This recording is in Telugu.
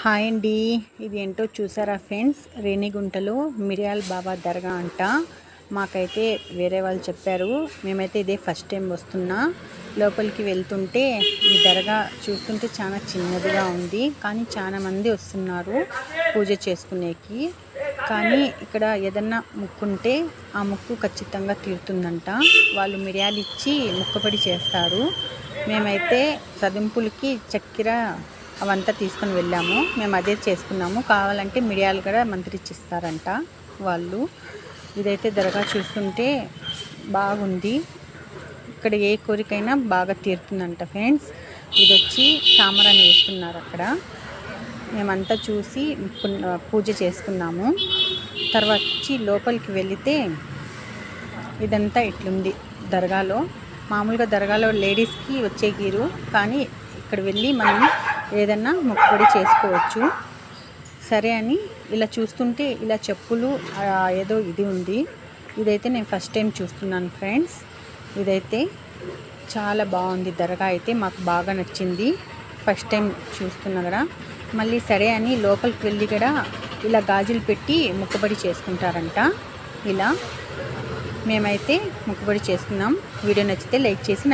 హాయ్ అండి. ఇది ఏంటో చూసారా ఫ్రెండ్స్? రేణిగుంటలో మిరియాల్ బాబా దర్గా అంట. మాకైతే వేరే వాళ్ళు చెప్పారు. మేమైతే ఇదే ఫస్ట్ టైం వస్తున్నా. లోపలికి వెళ్తుంటే ఈ దర్గా చూస్తుంటే చాలా చిన్నదిగా ఉంది. కానీ చాలా మంది వస్తున్నారు పూజ చేసుకునేకి. కానీ ఇక్కడ ఏదన్నా ముక్కుంటే ఆ ముక్కు ఖచ్చితంగా తీరుతుందంట. వాళ్ళు మిరియాలు ఇచ్చి ముక్కుపడి చేస్తారు. మేమైతే చదింపులకి చక్కెర అవంతా తీసుకొని వెళ్ళాము. మేము అదే చేసుకున్నాము. కావాలంటే మిరియాలు కూడా మంత్రిచ్చిస్తారంట వాళ్ళు. ఇదైతే దరగా చూస్తుంటే బాగుంది. ఇక్కడ ఏ కోరికైనా బాగా తీరుతుందంట ఫ్రెండ్స్. ఇది వచ్చి తామరాన్ని వేస్తున్నారు అక్కడ. మేమంతా చూసి పూజ చేసుకున్నాము. తర్వాత వచ్చి లోపలికి వెళితే ఇదంతా ఇట్లుంది దర్గాలో. మామూలుగా దర్గాలో లేడీస్కి వచ్చే గీరు. కానీ ఇక్కడ వెళ్ళి మనం ఏదన్నా మొక్కుబడి చేసుకోవచ్చు. సరే అని ఇలా చూస్తుంటే ఇలా చెప్పులు ఏదో ఇది ఉంది. ఇదైతే నేను ఫస్ట్ టైం చూస్తున్నాను ఫ్రెండ్స్. ఇదైతే చాలా బాగుంది. దరగా అయితే మాకు బాగా నచ్చింది. ఫస్ట్ టైం చూస్తున్నా కదా. మళ్ళీ సరే అని లోపలికి వెళ్ళి కూడా ఇలా గాజులు పెట్టి ముక్కుబడి చేసుకుంటారంట. ఇలా మేమైతే ముక్కుబడి చేసుకున్నాం. వీడియో నచ్చితే లైక్ చేసి